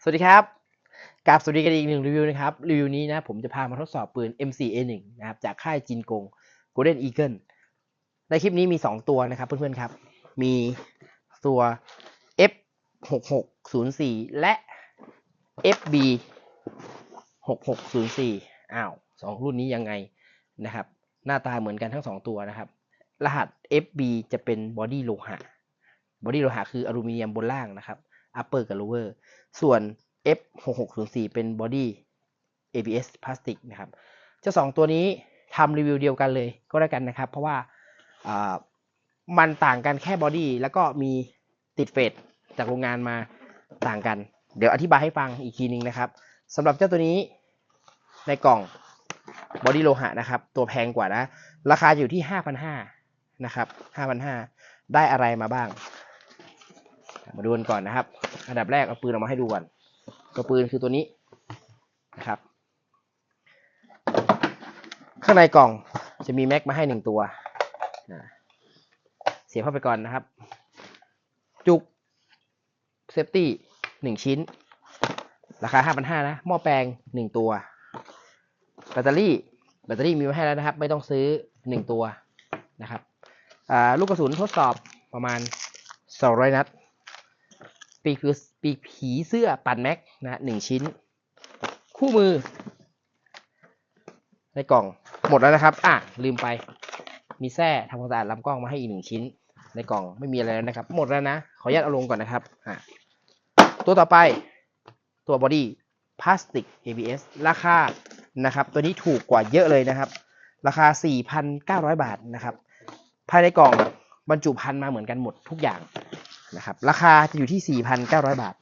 สวัสดีครับกราบสวัสดีกันอีกหนึ่งรีวิวนะครับ รีวิวนี้นะผมจะพามาทดสอบปืน M4A1 นะครับจากค่ายจินกง Golden Eagle ในคลิปนี้มี 2 ตัวนะครับเพื่อนๆครับ มีตัว F6604 และ FB 6604 อ้าวสองรุ่นนี้ยังไงนะครับ หน้าตาเหมือนกันทั้ง 2 ตัวนะครับ รหัส FB จะเป็นบอดี้โลหะบอดี้โลหะคืออลูมิเนียมบนล่างนะครับ upper กับ lower ส่วน F6604 เป็นบอดี้ ABS พลาสติกนะครับเจ้าสองตัวนี้ทำรีวิวเดียวกันเลยก็ได้กันนะครับ เพราะว่าอ่ามันต่างกันแค่บอดี้แล้วก็มีติดเฟสจากโรงงานมาต่างกัน เดี๋ยวอธิบายให้ฟังอีกทีนึงนะครับสำหรับเจ้าตัวนี้ในกล่องบอดี้โลหะนะครับ ตัวแพงกว่านะ ราคาอยู่ที่ 5,500นะครับ5,500 ได้อะไรมาบ้าง มาดูกันก่อนนะครับ อันดับแรกเอาปืนออกมาให้ดูก่อนตัวปืนคือตัวนี้นะครับ ข้างในกล่องจะมีแม็กมาให้หนึ่งตัว เสียบเข้าไปก่อนนะครับ จุกเซฟตี้หนึ่งชิ้น ราคาห้าพันห้านะหม้อแปลงหนึ่งตัว แบตเตอรี่ แบตเตอรี่มีมาให้แล้วนะครับ ไม่ต้องซื้อหนึ่งตัวนะครับอ่าลูกกระสุนทดสอบประมาณสองร้อยนัด ปีกคือปีกผีเสื้อปั่นแม็กนะหนึ่งชิ้น คู่มือ ในกล่องหมดแล้วนะครับ อะ ลืมไป มีแส้ทำความสะอาดลำกล้องมาให้อีกหนึ่งชิ้น ในกล่องไม่มีอะไรแล้วนะครับ หมดแล้วนะ ขออนุญาตเอาลงก่อนนะครับอะตัวต่อไปตัวบอดี้พลาสติก ABS ราคานะครับ ตัวนี้ถูกกว่าเยอะเลยนะครับ ราคา 4,900 บาทนะครับ ภายในกล่องบรรจุภัณฑ์มาเหมือนกันหมดทุกอย่าง นะครับ ราคาจะอยู่ที่ 4,900 บาท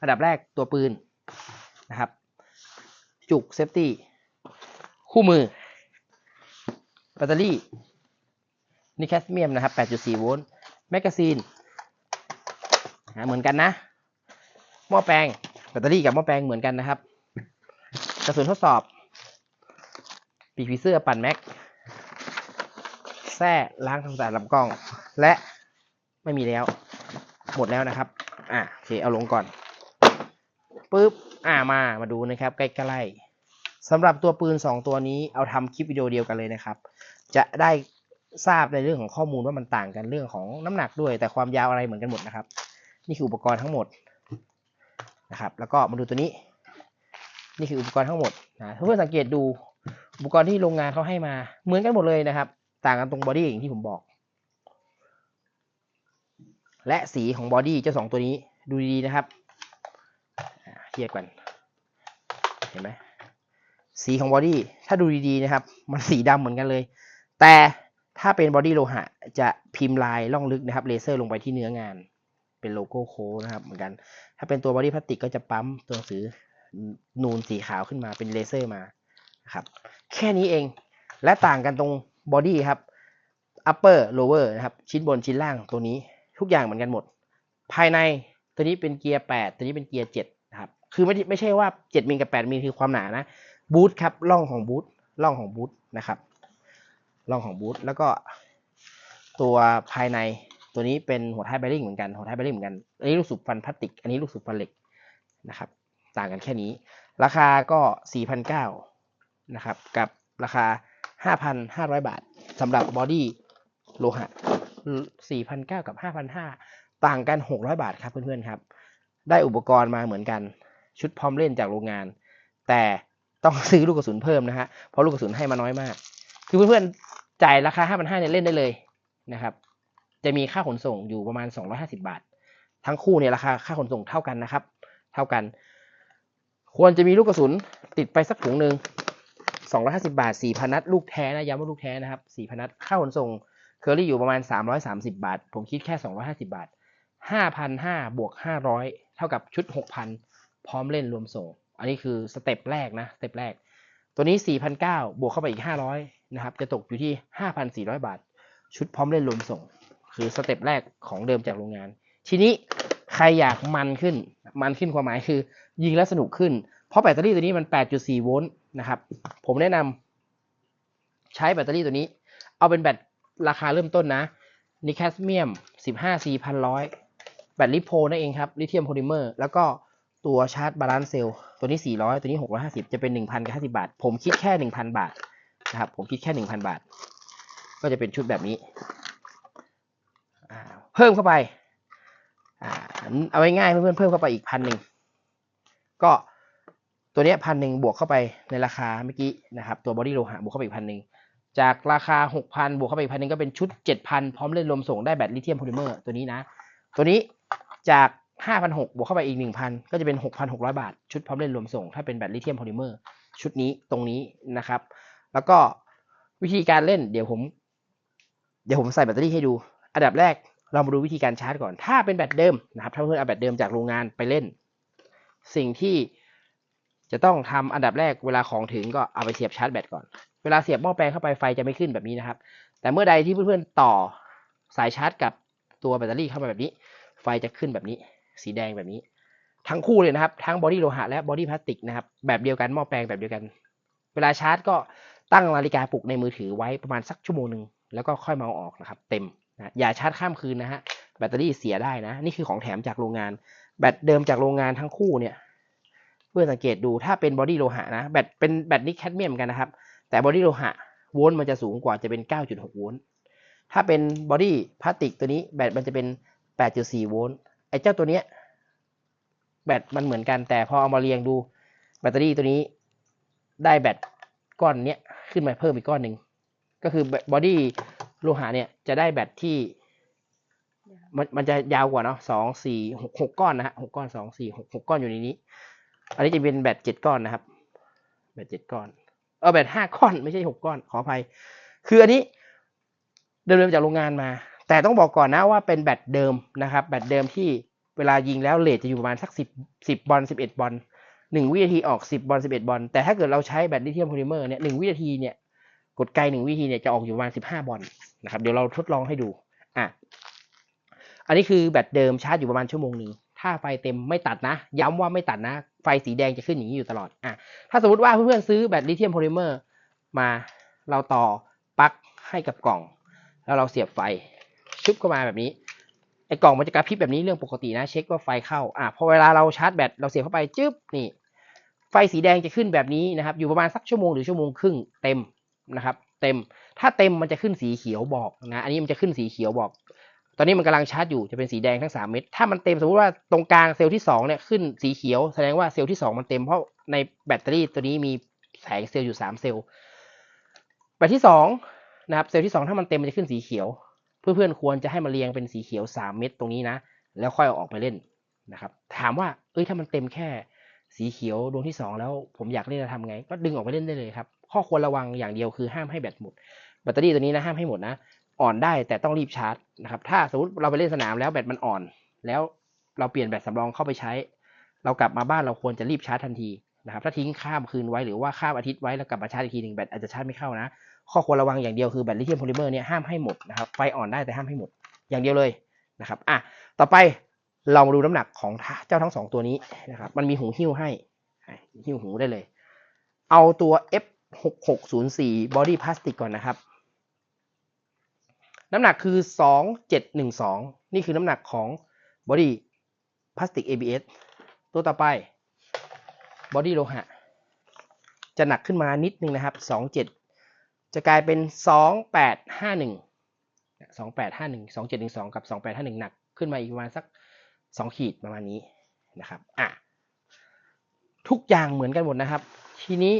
อันดับแรกตัวปืนนะครับ จุกเซฟตี้ คู่มือ แบตเตอรี่ นิแคสเมียมนะครับ 8.4 โวลต์ แมกกาซีนนะเหมือนกันนะ หม้อแปลง แบตเตอรี่กับหม้อแปลงเหมือนกันนะครับ กระสุนทดสอบ ปีกผีเสื้อปั่นแม็กแส้ล้างทำความสะอาดลำกล้อง และ ไม่มีแล้ว หมดแล้วนะครับ อะโอเคเอาลงก่อนปุ๊บอ่ามามาดูนะครับใกล้ๆสำหรับตัวปืน 2 ตัวนี้เอาทำคลิปวิดีโอเดียวกันเลยนะครับ จะได้ทราบในเรื่องของข้อมูลว่ามันต่างกันเรื่องของน้ำหนักด้วย แต่ความยาวอะไรเหมือนกันหมดนะครับ นี่คืออุปกรณ์ทั้งหมดนะครับแล้วก็มาดูตัวนี้ นี่คืออุปกรณ์ทั้งหมดนะถ้าเพื่อนสังเกตดูอุปกรณ์ที่โรงงานเขาให้มาเหมือนกันหมดเลยนะครับ ต่างกันตรงบอดี้อย่างที่ผมบอก และสีของบอดี้เจ้าสองตัวนี้ดูดีๆนะครับเทียบกัน เห็นไหมสีของบอดี้ถ้าดูดีๆนะครับ มันสีดำเหมือนกันเลย แต่ถ้าเป็นบอดี้โลหะจะพิมพ์ลายล่องลึกนะครับเลเซอร์ลงไปที่เนื้องาน เป็นโลโก้โค้ดนะครับ เหมือนกัน ถ้าเป็นตัวบอดี้พลาสติกก็จะปั๊มตัวหนังสือนูนสีขาวขึ้นมาเป็นเลเซอร์มาครับ แค่นี้เองและต่างกันตรงบอดี้ครับ upper lower นะครับ ชิ้นบนชิ้นล่างตัวนี้ ทุกอย่างเหมือนกันหมด ภายในตัวนี้เป็นเกียร์ 8 ตัวนี้เป็นเกียร์7นะครับคือไม่ไม่ใช่ว่า 7มิลกับ8มิลคือความหนานะบูทครับร่องของบูทร่องของบูทนะครับร่องของบูทแล้วก็ตัวภายในตัวนี้เป็นหัวท้ายแบริ่งเหมือนกันหัวท้ายแบริ่งเหมือนกันอันนี้ลูกสูบฟันพลาสติก อันนี้ลูกสูบฟันเหล็กนะครับ ต่างกันแค่นี้ ราคาก็4,900นะครับกับราคา 5,500 บาทสำหรับบอดี้โลหะ 4,900กับ5,500ต่างกัน600บาทครับเพื่อนๆครับ ได้อุปกรณ์มาเหมือนกัน ชุดพร้อมเล่นจากโรงงาน แต่ต้องซื้อลูกกระสุนเพิ่มนะฮะเพราะลูกกระสุนให้มาน้อยมาก คือเพื่อนๆจ่ายราคา5,500เนี่ยเล่นได้เลยนะครับ จะมีค่าขนส่งอยู่ประมาณ250บาท ทั้งคู่เนี่ยราคาค่าขนส่งเท่ากันนะครับ เท่ากัน ควรจะมีลูกกระสุนติดไปสักถุงหนึ่ง250 บาท4,000นัดลูกแท้นะย้ำว่าลูกแท้นะครับ4,000นัดค่าขนส่ง เคอรี่อยู่ประมาณ 330 บาท ผมคิดแค่ 250 บาท 5,500บวก 500 เท่ากับชุด 6,000 พร้อมเล่นรวมส่ง อันนี้คือสเต็ปแรกนะ สเต็ปแรก ตัวนี้ 4,900 บวกเข้าไปอีก 500 นะครับ จะตกอยู่ที่ 5,400 บาท ชุดพร้อมเล่นรวมส่ง คือสเต็ปแรกของเดิมจากโรงงาน ทีนี้ใครอยากมันขึ้น มันขึ้นความหมายคือ ยิงแล้วสนุกขึ้น เพราะแบตเตอรี่ตัวนี้มัน 8.4 โวลต์นะครับ ผมแนะนำใช้แบตเตอรี่ตัวนี้ เอาเป็นแบต ราคาเริ่มต้นนะนิแคสเมียม 15 4,100บตลิโพนั่นเองครับ ลิเธียมโพลิเมอร์ แล้วก็ตัวชาร์จบาลานซ์เซลล์ตัวนี้ 400 ตัวนี้ 650 จะเป็น 1,000กับ50 บาท ผมคิดแค่ 1,000 บาทนะครับ ผมคิดแค่ 1,000 บาท ก็จะเป็นชุดแบบนี้ เพิ่มเข้าไป เอาไว้ง่ายเพื่อนๆเพิ่มเข้าไปอีกพันหนึ่ง ก็ตัวนี้พันหนึ่งบวกเข้าไปในราคาเมื่อกี้นะครับ ตัวบอดี้โลหะบวกเข้าไปอีกพันหนึ่ง จากราคา 6,000 บวกเข้าไปอีกพันหนึ่งก็เป็นชุด 7,000 พร้อมเล่นลมส่งได้แบตลิเธียมโพลิเมอร์ตัวนี้นะ ตัวนี้จาก 5,600 บวกเข้าไปอีก 1,000 ก็จะเป็น 6,600 บาท ชุดพร้อมเล่นรวมส่ง ถ้าเป็นแบตลิเธียมโพลิเมอร์ชุดนี้ตรงนี้นะครับ แล้วก็วิธีการเล่นเดี๋ยวผม เดี๋ยวผมใส่แบตเตอรี่ให้ดู อันดับแรกเรามาดูวิธีการชาร์จก่อน ถ้าเป็นแบตเดิมนะครับ ถ้าเพื่อนเอาแบตเดิมจากโรงงานไปเล่น สิ่งที่จะต้องทำอันดับแรกเวลาของถึงก็เอาไปเสียบชาร์จแบตก่อน เวลาเสียบหม้อแปลงเข้าไปไฟจะไม่ขึ้นแบบนี้นะครับ แต่เมื่อใดที่เพื่อนๆต่อสายชาร์จกับตัวแบตเตอรี่เข้ามาแบบนี้ ไฟจะขึ้นแบบนี้ สีแดงแบบนี้ ทั้งคู่เลยนะครับ ทั้งบอดี้โลหะและบอดี้พลาสติกนะครับ แบบเดียวกันหม้อแปลงแบบเดียวกัน เวลาชาร์จก็ตั้งนาฬิกาปลุกในมือถือไว้ประมาณสักชั่วโมงหนึ่งแล้วก็ค่อยมาเอาออกนะครับ เต็มนะอย่าชาร์จข้ามคืนนะฮะแบตเตอรี่เสียได้นะ นี่คือของแถมจากโรงงาน แบตเดิมจากโรงงานทั้งคู่เนี่ยเพื่อสังเกตดูถ้าเป็นบอดี้โลหะนะแบตเป็นแบตนิกแคดเมียมกันนะครับ แต่บอดี้โลหะโวลต์มันจะสูงกว่าจะเป็น 9.6 โวลต์ถ้าเป็นบอดี้พลาสติกตัวนี้แบตมันจะเป็น 8.4 โวลต์ไอ้เจ้าตัวเนี้ยแบตมันเหมือนกันแต่พอเอามาเรียงดูแบตเตอรี่ตัวนี้ได้แบตก้อนเนี้ยขึ้นมาเพิ่มอีกก้อนหนึ่งก็คือบอดี้โลหะเนี่ยจะได้แบตที่มันมันจะยาวกว่าเนาะสองสี่หกหกก้อนนะฮะหกก้อนสองสี่หกหกก้อนอยู่ในนี้ อันนี้จะเป็นแบตเจ็ดก้อนนะครับ แบตเจ็ดก้อน เออแบตห้าก้อนไม่ใช่หกก้อนขออภัย คืออันนี้เดิมๆจากโรงงานมา แต่ต้องบอกก่อนนะว่าเป็นแบตเดิมนะครับ แบตเดิมที่เวลายิงแล้วเลทจะอยู่ประมาณสักสิบสิบบอลสิบเอ็ดบอลหนึ่งวินาทีออกสิบบอลสิบเอ็ดบอลแต่ถ้าเกิดเราใช้แบตลิเธียมโพลิเมอร์เนี่ยหนึ่งวินาทีเนี่ยกดไกลหนึ่งวินาทีเนี่ยจะออกอยู่ประมาณสิบห้าบอลนะครับเดี๋ยวเราทดลองให้ดูอะอันนี้คือแบตเดิมชาร์จอยู่ประมาณชั่วโมงหนึ่ง ถ้าไฟเต็มไม่ตัดนะ ย้ำว่าไม่ตัดนะ ไฟสีแดงจะขึ้นอย่างนี้อยู่ตลอดอะถ้าสมมติว่าเพื่อนๆซื้อแบตลิเธียมโพลิเมอร์มาเราต่อปลั๊กให้กับกล่อง แล้วเราเสียบไฟชุบเข้ามาแบบนี้ไอ้กล่องมันจะกระพริบแบบนี้เรื่องปกตินะ เช็คว่าไฟเข้าอะพอเวลาเราชาร์จแบตเราเสียบเข้าไปจึ๊บนี่ ไฟสีแดงจะขึ้นแบบนี้นะครับ อยู่ประมาณสักชั่วโมงหรือชั่วโมงครึ่งเต็มนะครับ เต็มถ้าเต็มมันจะขึ้นสีเขียวบอกนะ อันนี้มันจะขึ้นสีเขียวบอก ตอนนี้มันกำลังชาร์จอยู่จะเป็นสีแดงทั้ง 3 เม็ด ถ้ามันเต็มสมมติว่าตรงกลางเซลล์ที่2เนี่ยขึ้นสีเขียว แสดงว่าเซลล์ที่ 2 มันเต็มเพราะในแบตเตอรี่ตัวนี้มีแสงเซลล์อยู่ 3 เซลล์ แบตที่2นะครับเซลล์ที่ 2 ถ้ามันเต็มมันจะขึ้นสีเขียว เพื่อนๆควรจะให้มาเรียงเป็นสีเขียว 3 เม็ดตรงนี้นะ แล้วค่อยเอาออกไปเล่นนะครับถามว่าเอ้ยถ้ามันเต็มแค่สีเขียวดวงที่ 2 แล้วผมอยากเล่นจะทำไง ก็ดึงออกไปเล่นได้เลยครับข้อควรระวังอย่างเดียวคือห้ามให้แบตหมดแบตเตอรี่ตัวนี้นะห้ามให้หมดนะ อ่อนได้แต่ต้องรีบชาร์จนะครับถ้าสมมติเราไปเล่นสนามแล้วแบตมันอ่อน แล้วเราเปลี่ยนแบตสำรองเข้าไปใช้ เรากลับมาบ้านเราควรจะรีบชาร์จทันทีนะครับถ้าทิ้งข้ามคืนไว้หรือว่าข้ามอาทิตย์ไว้แล้วกลับมาชาร์จอีกทีหนึ่งแบตอาจจะชาร์จไม่เข้านะ ข้อควรระวังอย่างเดียวคือแบตลิเธียมโพลิเมอร์เนี่ยห้ามให้หมดนะครับไฟอ่อนได้แต่ห้ามให้หมดอย่างเดียวเลยนะครับอะต่อไปเรามาดูน้ำหนักของเจ้าทั้งสองตัวนี้นะครับมันมีหูหิ้วให้หิ้วหูได้เลย เอาตัว F 6 6 0 4 body plastic ก่อนนะครับ น้ำหนักคือ 2712 นี่คือน้ำหนักของ body plastic ABS ตัวต่อไป body โลหะ จะหนักขึ้นมานิดนึงนะครับ 27 จะกลายเป็น 2851 2851 2712 กับ 2851 หนักขึ้นมาอีกประมาณสัก 2 ขีดประมาณนี้นะครับอะทุกอย่างเหมือนกันหมดนะครับ ทีนี้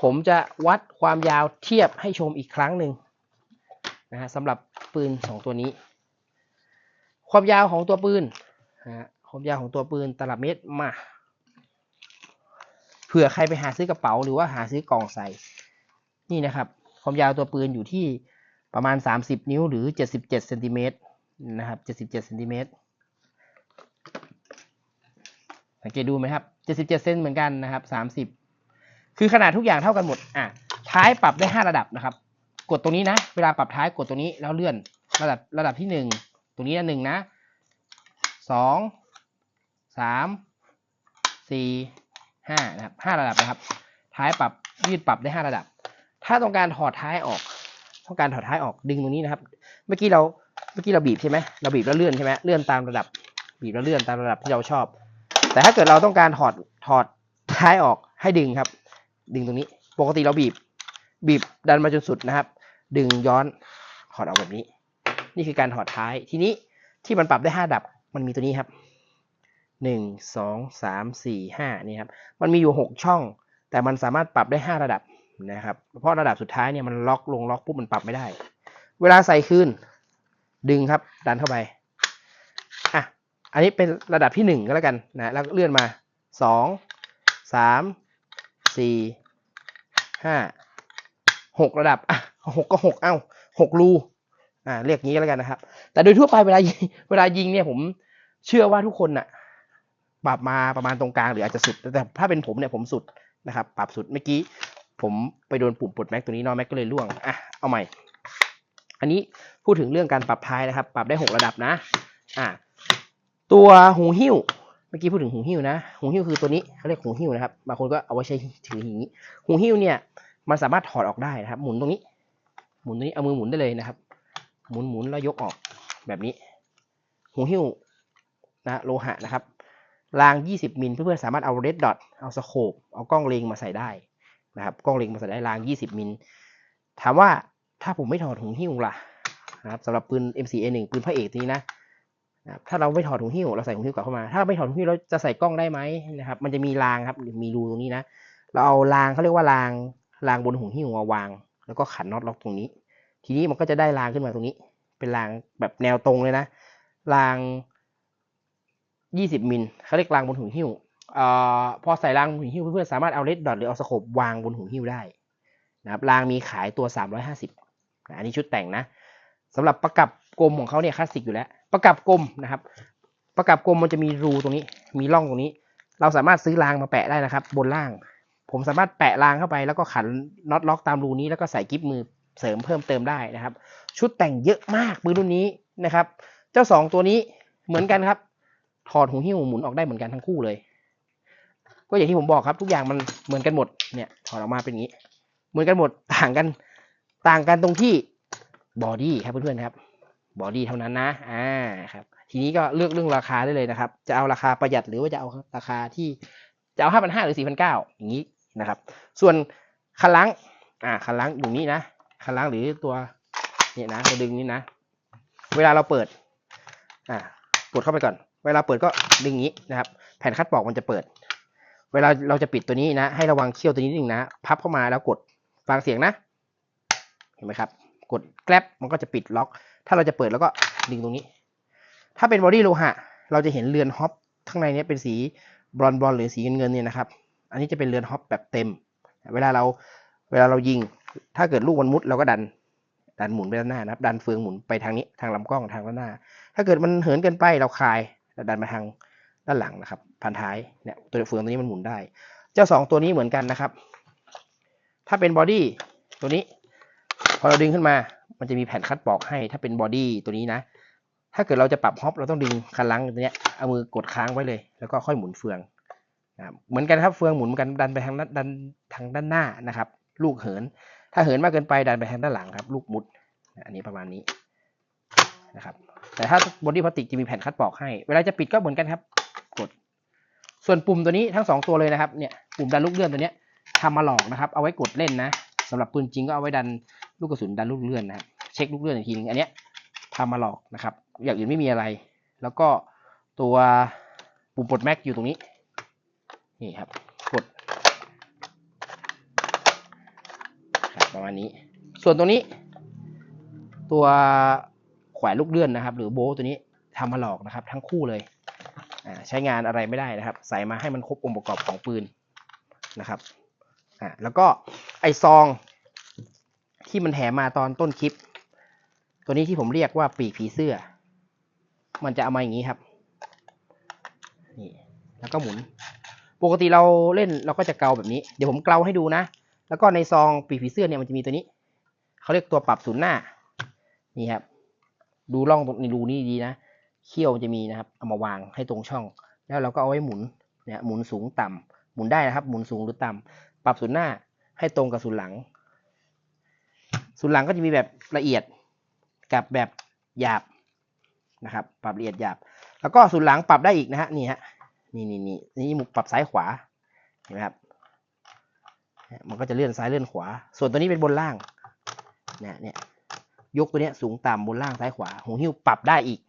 ผมจะวัดความยาวเทียบให้ชมอีกครั้งหนึ่ง นะฮะสำหรับปืนสองตัวนี้ ความยาวของตัวปืนนะฮะความยาวของตัวปืนตลับเมตรมาเผื่อใครไปหาซื้อกระเป๋าหรือว่าหาซื้อกล่องใส่ นี่นะครับ ความยาวตัวปืนอยู่ที่ประมาณ 30 นิ้วหรือ 77เซนติเมตรนะครับ77เซนติเมตรสังเกตดูไหมครับ 77 เซนเหมือนกันนะครับ 30 คือขนาดทุกอย่างเท่ากันหมด อะ ท้ายปรับได้ 5 ระดับนะครับ กดตรงนี้นะ เวลาปรับท้ายกดตรงนี้แล้วเลื่อนระดับระดับที่หนึ่งตรงนี้นหนึ่งนะสองสามสี่ห้านะครับห้าระดับนะครับ ท้ายปรับยืดปรับได้ห้าระดับ ถ้าต้องการถอดท้ายออก ต้องการถอดท้ายออกดึงตรงนี้นะครับ เมื่อกี้เราเมื่อกี้เราบีบใช่ไหมเราบีบแล้วเลื่อนใช่ไหมเลื่อนตามระดับ บีบแล้วเลื่อนตามระดับที่เราชอบ แต่ถ้าเกิดเราต้องการถอดถอดท้ายออกให้ดึงครับ ดึงตรงนี้ ปกติเราบีบ บีบดันมาจนสุดนะครับ ดึงย้อนถอดออกแบบนี้ นี่คือการถอดท้าย ทีนี้ที่มันปรับได้ห้าดับ มันมีตัวนี้ครับหนึ่งสองสามสี่ห้านี่ครับ มันมีอยู่หกช่อง แต่มันสามารถปรับได้ห้าระดับนะครับ เพราะระดับสุดท้ายเนี่ยมันล็อกลงล็อกปุ๊บมันปรับไม่ได้ เวลาใส่คืนดึงครับ ดันเข้าไปอะอันนี้เป็นระดับที่หนึ่งก็แล้วกันนะ แล้วเลื่อนมาสองสามสี่ หกระดับอะหกก็หกเอ้าหกรูอ่าเรียกงี้แล้วกันนะครับ แต่โดยทั่วไปเวลาเวลายิงเนี่ยผมเชื่อว่าทุกคนน่ะปรับมาประมาณตรงกลางหรืออาจจะสุด แต่ถ้าเป็นผมเนี่ยผมสุดนะครับ ปรับสุดเมื่อกี้ ผมไปโดนปุ่มปลดแม็กตัวนี้เนอะแม็กก็เลยล่วงอะเอาใหม่ อันนี้พูดถึงเรื่องการปรับท้ายนะครับ ปรับได้หกระดับนะอะตัวหูหิ้วเมื่อกี้พูดถึงหูหิ้วนะ หูหิ้วคือตัวนี้เขาเรียกหูหิ้วนะครับบางคนก็เอาไว้ใช้ถืออย่างนี้ หูหิ้วเนี่ย มันสามารถถอดออกได้นะครับ หมุนตรงนี้ หมุนตรงนี้เอามือหมุนได้เลยนะครับ หมุนหมุนแล้วยกออกแบบนี้ หูหิ้วนะโลหะนะครับราง 20 มิลเพื่อนๆสามารถเอาเรดดอทเอาสโคปเอากล้องเล็งมาใส่ได้นะครับ กล้องเล็งมาใส่ได้ราง 20 มิลถามว่าถ้าผมไม่ถอดหูหิ้วล่ะนะครับสำหรับปืน M4A1 ปืนพระเอกตัวนี้นะถ้าเราไม่ถอดหูหิ้วเราใส่หูหิ้วกลับเข้ามา ถ้าเราไม่ถอดหูหิ้วเราจะใส่กล้องได้ไหมนะครับ มันจะมีรางครับมีรูตรงนี้นะ เราเอารางเขาเรียกว่าราง รางบนหูหิ้วมาวาง แล้วก็ขันน็อตล็อกตรงนี้ ทีนี้มันก็จะได้รางขึ้นมาตรงนี้ เป็นรางแบบแนวตรงเลยนะ ราง 20มิลเขาเรียกรางบนหูหิ้วอพอใส่รางบนหูหิ้วเพื่อนๆสามารถเอาเลดดอทหรือเอาสโคปวางบนหูหิ้วได้นะครับรางมีขายตัว 350นะอันนี้ชุดแต่งนะสำหรับประกับกลมของเขาเนี่ยคลาสสิกอยู่แล้ว ประกับกลมนะครับ ประกับกลมมันจะมีรูตรงนี้ มีร่องตรงนี้ เราสามารถซื้อรางมาแปะได้นะครับ บนล่าง ผมสามารถแปะรางเข้าไปแล้วก็ขันน็อตล็อกตามรูนี้แล้วก็ใส่กิ๊บมือเสริมเพิ่มเติมได้นะครับ ชุดแต่งเยอะมากปืนรุ่นนี้นะครับ เจ้าสองตัวนี้เหมือนกันครับ ถอดหูหิ้วหมุนออกได้เหมือนกันทั้งคู่เลย ก็อย่างที่ผมบอกครับทุกอย่างมันเหมือนกันหมดเนี่ยถอดออกมาเป็นอย่างนี้ เหมือนกันหมดต่างกันต่างกันตรงที่บอดี้ครับเพื่อนๆครับบอดี้เท่านั้นนะอ่าครับทีนี้ก็เลือกเรื่องราคาได้เลยนะครับ จะเอาราคาประหยัดหรือว่าจะเอาราคาที่จะเอาห้าพันห้าหรือสี่พันเก้าอย่างนี้ นะครับ ส่วนคันล้างอ่าคันล้างอยู่นี่นะคันล้างหรือตัวเนี่ยนะเราดึงนี่นะ เวลาเราเปิดอ่ากดเข้าไปก่อน เวลาเปิดก็ดึงนี้นะครับ แผ่นคัดปอกมันจะเปิด เวลาเราจะปิดตัวนี้นะ ให้ระวังเขี้ยวตัวนี้นิดนึงนะพับเข้ามาแล้วกดฟังเสียงนะ เห็นไหมครับ กดแกลบมันก็จะปิดล็อก ถ้าเราจะเปิดแล้วก็ดึงตรงนี้ ถ้าเป็นบอดี้โลหะ เราจะเห็นเรือนฮอปข้างในนี้เป็นสีบรอนบอลหรือสีเงินเงินเนี่ยนะครับ อันนี้จะเป็นเรือนฮอปแบบเต็ม เวลาเราเวลาเรายิง ถ้าเกิดลูกมันมุดเราก็ดัน ดันหมุนไปด้านหน้านะครับ ดันเฟืองหมุนไปทางนี้ทางลำกล้องทางด้านหน้า ถ้าเกิดมันเหินเกินไปเราคลายดันมาทางด้านหลังนะครับพันท้ายเนี่ยตัวเฟืองตัวนี้มันหมุนได้ เจ้าสองตัวนี้เหมือนกันนะครับ ถ้าเป็นบอดี้ตัวนี้ พอเราดึงขึ้นมา มันจะมีแผ่นคัดปอกให้ ถ้าเป็นบอดี้ตัวนี้นะ ถ้าเกิดเราจะปรับฮอปเราต้องดึงคันลังตัวเนี้ยเอามือกดค้างไว้เลย แล้วก็ค่อยหมุนเฟือง เหมือนกันครับเฟืองหมุนเหมือนกันดันไปทางด้านดันทางด้านหน้านะครับ ลูกเหิน ถ้าเหินมากเกินไปดันไปทางด้านหลังครับ ลูกมุดอันนี้ประมาณนี้นะครับ แต่ถ้าบอดี้พลาสติกจะมีแผ่นคัดปอกให้ เวลาจะปิดก็เหมือนกันครับ กด ส่วนปุ่มตัวนี้ทั้งสองตัวเลยนะครับเนี่ยปุ่มดันลูกเลื่อนตัวนี้ทำมาหลอกนะครับ เอาไว้กดเล่นนะสำหรับปืนจริงก็เอาไว้ดันลูกกระสุนดันลูกเลื่อนนะครับเช็คลูกเลื่อนอีกทีนึงอันเนี้ยทำมาหลอกนะครับ อย่างอื่นไม่มีอะไร แล้วก็ตัวปุ่มปลดแม็กอยู่ตรงนี้ นี่ครับกดครับประมาณนี้ ส่วนตรงนี้ ตัวแขวนลูกเลื่อนนะครับ หรือโบว์ตัวนี้ทำมาหลอกนะครับ ทั้งคู่เลยใช้งานอะไรไม่ได้นะครับ ใส่มาให้มันครบองค์ประกอบของปืนนะครับอ่าแล้วก็ไอซอง ที่มันแถมมาตอนต้นคลิป ตัวนี้ที่ผมเรียกว่าปีกผีเสื้อ มันจะเอามาอย่างนี้ครับนี่แล้วก็หมุน ปกติเราเล่นเราก็จะเกาแบบนี้ เดี๋ยวผมเกาให้ดูนะ แล้วก็ในซองปีกผีเสื้อเนี่ยมันจะมีตัวนี้ เขาเรียกตัวปรับศูนย์หน้า นี่ครับ ดูร่องตรงในรูนี่ดีนะ เขี้ยวมันจะมีนะครับ เอามาวางให้ตรงช่อง แล้วเราก็เอาไว้หมุน เนี่ย หมุนสูงต่ำหมุนได้นะครับ หมุนสูงหรือต่ำปรับศูนย์หน้าให้ตรงกับศูนย์หลัง ศูนย์หลังก็จะมีแบบละเอียดกับแบบหยาบนะครับ ปรับละเอียดหยาบ แล้วก็ศูนย์หลังปรับได้อีกนะฮะ นี่ฮะ นี่นี่นี่นี่มุมปรับซ้ายขวาเห็นไหมครับมันก็จะเลื่อนซ้ายเลื่อนขวา ส่วนตัวนี้เป็นบนล่างเนี่ยเนี่ยยกตัวเนี้ยสูงต่ำบนล่างซ้ายขวาหูหิ้วปรับได้อีก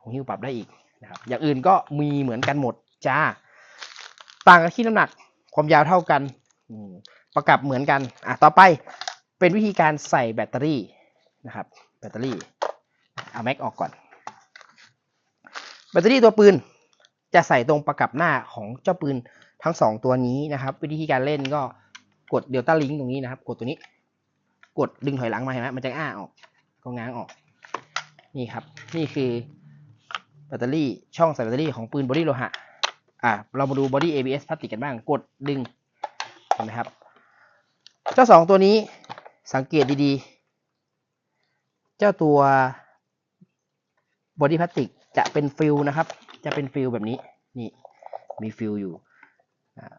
หูหิ้วปรับได้อีกนะครับ อย่างอื่นก็มีเหมือนกันหมดจ้า ต่างกันที่น้ำหนักความยาวเท่ากันประกับเหมือนกันอะต่อไปเป็นวิธีการใส่แบตเตอรี่นะครับ แบตเตอรี่เอาแม็กออกก่อน แบตเตอรี่ตัวปืน จะใส่ตรงประกับหน้าของเจ้าปืนทั้งสองตัวนี้นะครับ วิธีการเล่นก็กดเดลต้าลิงตรงนี้นะครับ กดตัวนี้ กดดึงถอยหลังมาเห็นไหมมันจะอ้าออกก็ง้างออก นี่ครับ นี่คือแบตเตอรี่ช่องใส่แบตเตอรี่ของปืนบอดี้โลหะอะเรามาดูบอดี้ ABS พลาสติกกันบ้างกดดึงเห็นไหมครับ เจ้าสองตัวนี้สังเกตดีๆ เจ้าตัวบอดี้พลาสติกจะเป็นฟิลนะครับ จะเป็นฟิลแบบนี้นี่มีฟิลอยู่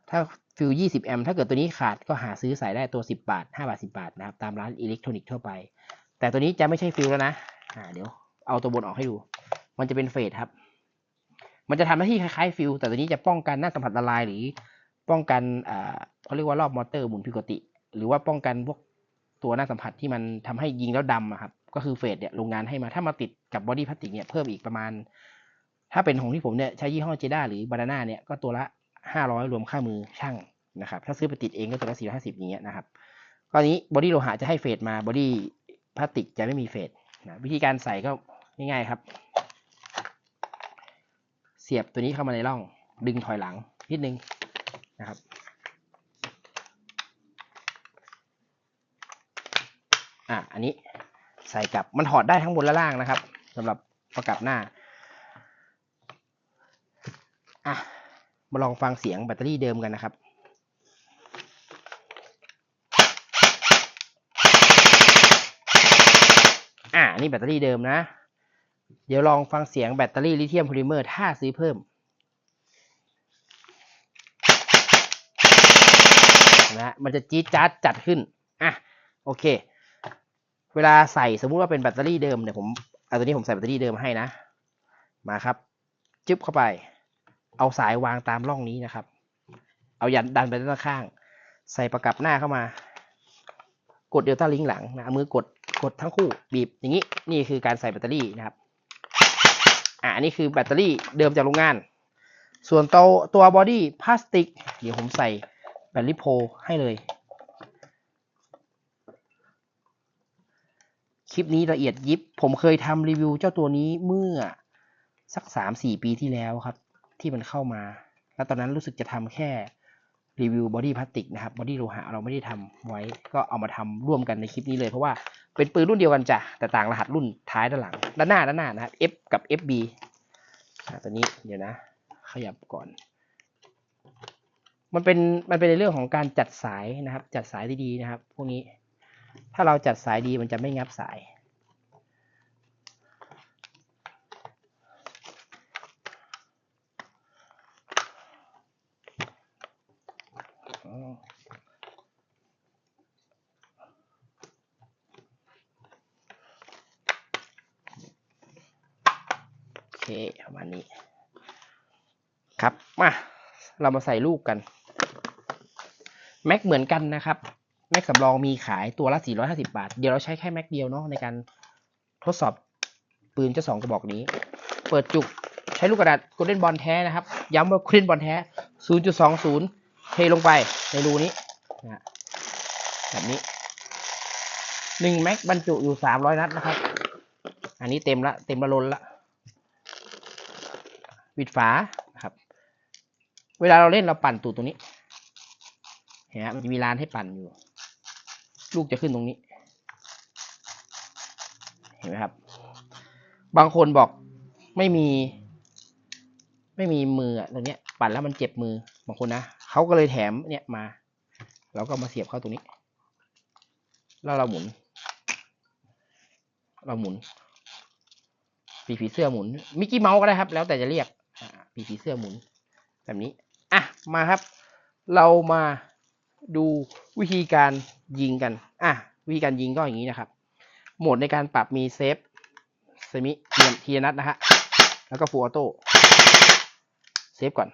ถ้าฟิล20 แอมป์ถ้าเกิดตัวนี้ขาดก็หาซื้อใส่ได้ตัว 10 บาท 5 บาท 10 บาทนะครับตามร้านอิเล็กทรอนิกส์ทั่วไป แต่ตัวนี้จะไม่ใช่ฟิลแล้วนะอ่าเดี๋ยวเอาตัวบนออกให้ดู มันจะเป็นเฟสครับ มันจะทำหน้าที่คล้ายๆฟิลแต่ตัวนี้จะป้องกันหน้าสัมผัสละลายหรือป้องกันอ่าเขาเรียกว่ารอบมอเตอร์หมุนผิดปกติ หรือว่าป้องกันพวกตัวหน้าสัมผัสที่มันทำให้ยิงแล้วดำครับก็คือเฟสเนี่ยโรงงานให้มาถ้ามาติดกับบอดี้พลาสติกเนี่ยเพิ่มอีกประมาณ ถ้าเป็นของที่ผมเนี่ยใช้ยี่ห้อเจด้าหรือบานาน่าเนี่ยก็ตัวละห้าร้อยรวมค่ามือช่างนะครับ ถ้าซื้อไปติดเองก็ตัวละสี่ร้อย่างเงี้ยนะครับกรณีบอดี้โลหะจะให้เฟสมาบอดี้พลาสติกจะไม่มีเฟสนะวิธีการใส่ก็ง่ายๆครับ เสียบตัวนี้เข้ามาในร่อง ดึงถอยหลังนิดนึงนะครับอะอันนี้ใส่กลับมันถอดได้ทั้งบนและล่างนะครับสำหรับประกับหน้า อะ มาลองฟังเสียงแบตเตอรี่เดิมกันนะครับอะนี่แบตเตอรี่เดิมนะ เดี๋ยวลองฟังเสียงแบตเตอรี่ลิเธียมโพลิเมอร์ถ้าซื้อเพิ่มนะมันจะจี๊ดจ๊าดจัดขึ้นอะโอเค เวลาใส่สมมุติว่าเป็นแบตเตอรี่เดิมเนี่ยผมเอาตัวนี้ผมใส่แบตเตอรี่เดิมให้นะ มาครับ จึ๊บเข้าไป เอาสายวางตามร่องนี้นะครับ เอายันดันไปด้านข้าง ใส่ประกับหน้าเข้ามา กดเดลต้าลิงก์หลังนะมือกดกดทั้งคู่บีบอย่างนี้นี่คือการใส่แบตเตอรี่นะครับอ่าอันนี้คือแบตเตอรี่เดิมจากโรงงาน ส่วนตัวตัวบอดี้พลาสติก เดี๋ยวผมใส่แบตลิโพให้เลย คลิปนี้ละเอียดยิบ ผมเคยทำรีวิวเจ้าตัวนี้เมื่อสักสามสี่ปีที่แล้วครับ ที่มันเข้ามา แล้วตอนนั้นรู้สึกจะทำแค่รีวิวบอดี้พลาสติกนะครับบอดี้โลหะเราไม่ได้ทำไว้ก็เอามาทำร่วมกันในคลิปนี้เลยเพราะว่าเป็นปืนรุ่นเดียวกันจ้ะแต่ต่างรหัสรุ่นท้ายด้านหลัง ด้านหน้าด้านหน้านะครับ F กับ FB ตัวนี้เดี๋ยวนะ ขยับก่อน มันเป็นมันเป็นในเรื่องของการจัดสายนะครับ จัดสายดีๆนะครับ พวกนี้ ถ้าเราจัดสายดีมันจะไม่งับสาย อ๋อโอเค ประมาณนี้ ครับมาเรามาใส่ลูกกัน แม็กเหมือนกันนะครับ แม็กสำรองมีขายตัวละ 450 บาท เดี๋ยวเราใช้แค่แม็กเดียวเนาะในการทดสอบปืนเจ้าสองกระบอกนี้ เปิดจุกใช้ลูกกระดาษโกลเด้นบอลแท้นะครับ ย้ำว่าโกลเด้นบอลแท้ 0.20 เทลงไปในรูนี้นะแบบนี้หนึ่งแม็กบรรจุอยู่ 300 นัดนะครับ อันนี้เต็มละ เต็มละลนละ ปิดฝานะครับ เวลาเราเล่นเราปั่นตูดตรงนี้เห็นไหมมันจะมีลานให้ปั่นอยู่ ลูกจะขึ้นตรงนี้ เห็นไหมครับ บางคนบอกไม่มี ไม่มีมือตรงเนี้ยปั่นแล้วมันเจ็บมือบางคนนะเขาก็เลยแถมเนี่ยมาเราก็มาเสียบเข้าตรงนี้ แล้วเราหมุน เราหมุนปีผีเสื้อหมุนมิกกี้เมาส์ก็ได้ครับ แล้วแต่จะเรียก อ่าปีผีเสื้อหมุนแบบนี้ อะ มาครับ เรามาดูวิธีการยิงกัน อะ วิธีการยิงก็อย่างนี้นะครับ โหมดในการปรับมีเซฟเซมิเทียมทีนัทนะฮะ แล้วก็ฟูออโต้เซฟก่อน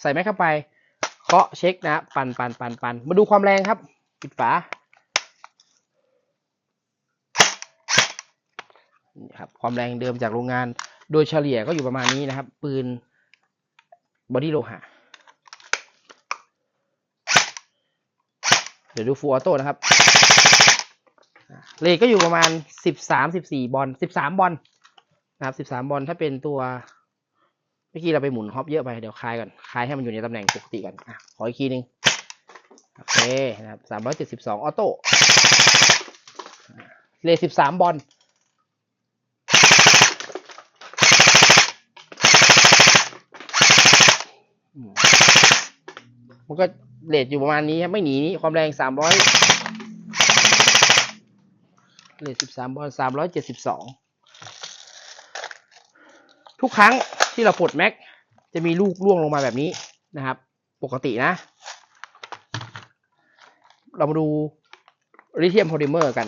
ใส่แม็กเข้าไปเคาะเช็คนะ ปันปันปันปันมาดูความแรงครับ ปิดฝา ครับ ความแรงเดิมจากโรงงาน โดยเฉลี่ยก็อยู่ประมาณนี้นะครับ ปืนบอดี้โลหะเดี๋ยวดูฟูออโต้นะครับ เลทก็อยู่ประมาณสิบสามสิบสี่บอลสิบสามบอลนะครับสิบสามบอลถ้าเป็นตัวเมื่อกี้เราไปหมุนฮอปเยอะไป เดี๋ยวคลายก่อน คลายให้มันอยู่ในตำแหน่งปกติก่อนอะขออีกทีหนึง โอเคนะครับสามร้อยเจ็ดสิบสองออโต้ เลทสิบสามบอล มันก็เลทอยู่ประมาณนี้ครับไม่หนีนี้ความแรงสามร้อยเลทสิบสามบอลสามร้อยเจ็ดสิบสองทุกครั้งที่เราปลดแม็กจะมีลูกล่วงลงมาแบบนี้นะครับ ปกตินะ เรามาดูลิเธียมโพลิเมอร์กัน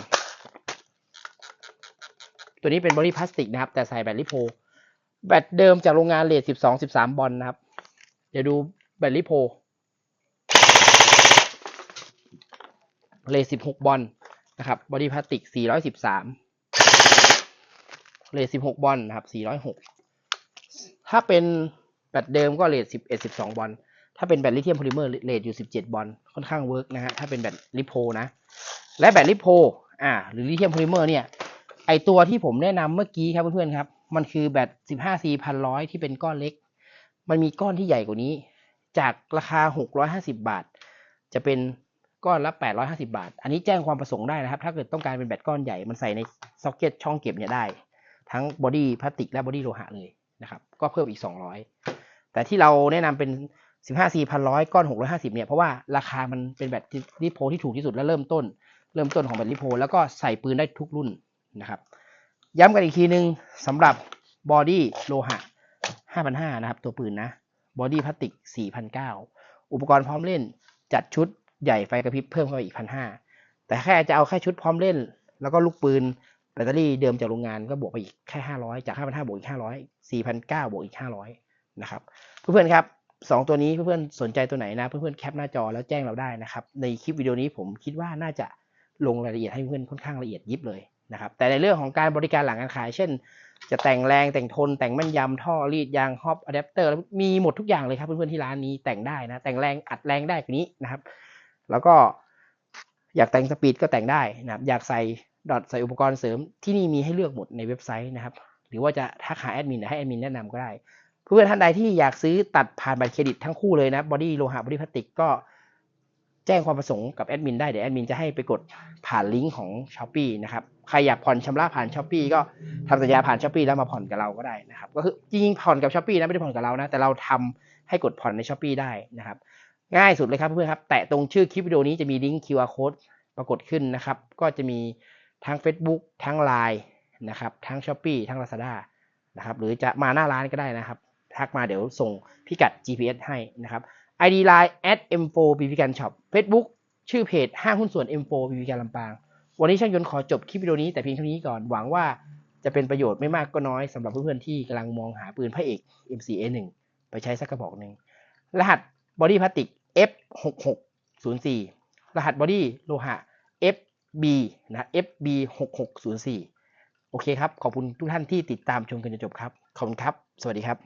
ตัวนี้เป็นบอดี้พลาสติกนะครับ แต่ใส่แบตลิโพ แบตเดิมจากโรงงานเลทสิบสองสิบสามบอลนะครับ เดี๋ยวดูแบตลิโพ เลทสิบหกบอลนะครับบอดี้พลาสติกสี่ร้อยสิบสามเลทสิบหกบอลนะครับสี่ร้อยหกถ้าเป็นแบตเดิมก็เลทสิบเอ็ดสิบสองบอลถ้าเป็นแบตลิเธียมโพลิเมอร์เลทอยู่สิบเจ็ดบอลค่อนข้างเวิร์กนะฮะถ้าเป็นแบตลิโพนะ และแบตลิโพอ่าหรือลิเธียมโพลิเมอร์เนี่ยไอตัวที่ผมแนะนำเมื่อกี้ครับเพื่อนๆครับ มันคือแบตสิบห้าซีพันร้อยที่เป็นก้อนเล็ก มันมีก้อนที่ใหญ่กว่านี้ จากราคาหกร้อยห้าสิบาท จะเป็น ก้อนละแปดร้อยห้าสิบาท อันนี้แจ้งความประสงค์ได้นะครับ ถ้าเกิดต้องการเป็นแบตก้อนใหญ่มันใส่ในซ็อกเก็ตช่องเก็บเนี่ยได้ ทั้งบอดี้พลาสติกและบอดี้โลหะเลยนะครับ ก็เพิ่มอีก 200 แต่ที่เราแนะนำเป็น 15 4 0 0 ก้อน 650 เนี่ย เพราะว่าราคามันเป็นแบตลิโพที่ถูกที่สุดและเริ่มต้น เริ่มต้นของแบตลิโพแล้วก็ใส่ปืนได้ทุกรุ่นนะครับ ย้ำกันอีกทีนึงสำหรับบอดี้โลหะ 5,500 นะครับ ตัวปืนนะ บอดี้พลาสติก 4,900 อุปกรณ์พร้อมเล่นจัดชุด ใหญ่ไฟกระพริบเพิ่มเข้าไปอีก1,500แต่แค่จะเอาแค่ชุดพร้อมเล่น แล้วก็ลูกปืนแบตเตอรี่เดิมจากโรงงานก็บวกไปอีกแค่500จาก5,500บวกอีก500 4,900บวกอีก500นะครับเพื่อนๆครับสองตัวนี้เพื่อนๆสนใจตัวไหนนะ เพื่อนๆแคปหน้าจอแล้วแจ้งเราได้นะครับ ในคลิปวิดีโอนี้ผมคิดว่าน่าจะลงรายละเอียดให้เพื่อนค่อนข้างละเอียดยิบเลยนะครับ แต่ในเรื่องของการบริการหลังการขาย เช่น จะแต่งแรงแต่งทน แต่งแม่นยำท่อรีดยางฮอปอะแดปเตอร์มีหมดทุกอย่างเลยครับเพื่อนๆที่ร้านนี้แต่งได้นะแต่งแรงอัดแรงได้กว่านี้นะครับ แล้วก็อยากแต่งสปีดก็แต่งได้นะครับ อยากใส่ดอทใส่อุปกรณ์เสริมที่นี่มีให้เลือกหมดในเว็บไซต์นะครับ หรือว่าจะทักหาแอดมินให้แอดมินแนะนำก็ได้ เพื่อนท่านใดที่อยากซื้อตัดผ่านบัตรเครดิตทั้งคู่เลยนะบอดี้โลหะบอดี้พลาสติกก็แจ้งความประสงค์กับแอดมินได้ เดี๋ยวแอดมินจะให้ไปกดผ่านลิงก์ของ s h อ p e e นะครับ ใครอยากผ่อนชำระผ่าน s h อ p e e ก็ทำสัญญาผ่าน s h อ p e e แล้วมาผ่อนกับเราก็ได้นะครับ ก็คือจริงๆผ่อนกับ s h อ p e e นะไม่ได้ผ่อนกับเรานะ แต่เราทำให้กดผ่อนใน s h อ p e e ได้นะครับ ง่ายสุดเลยครับเพื่อนครับ แตะตรงชื่อคลิปวิดีโอนี้จะมีลิงก์ QR code ปรากฏขึ้นนะครับ ก็จะมีทั้ง Facebook ทั้ง Line นะครับ ทั้ง s h อ p e e ทั้ง Lazada นะครับหรือจะมาหน้าร้านก็ได้นะครับ ทักมาเดี๋ยวส่งพิกัด GPS ให้นะครับ ID Line at m4 b p กัน shop Facebook ชื่อเพจห้างหุ้นส่วน M4 b p กันลำปาง วันนี้ช่างยนต์ขอจบคลิปวิดีโอนี้แต่เพียงเท่านี้ก่อนหวังว่าจะเป็นประโยชน์ไม่มากก็น้อยสำหรับเพื่อนๆที่กำลังมองหาปืนพระเอก M4A1 ไปใช้สักกระบอกหนึ่งรหัส บอดี้พลาสติก F6604 รหัสบอดี้โลหะ FB นะ FB6604 โอเคครับ ขอบคุณทุกท่านที่ติดตามชมกันจนจบครับ ขอบคุณครับ สวัสดีครับ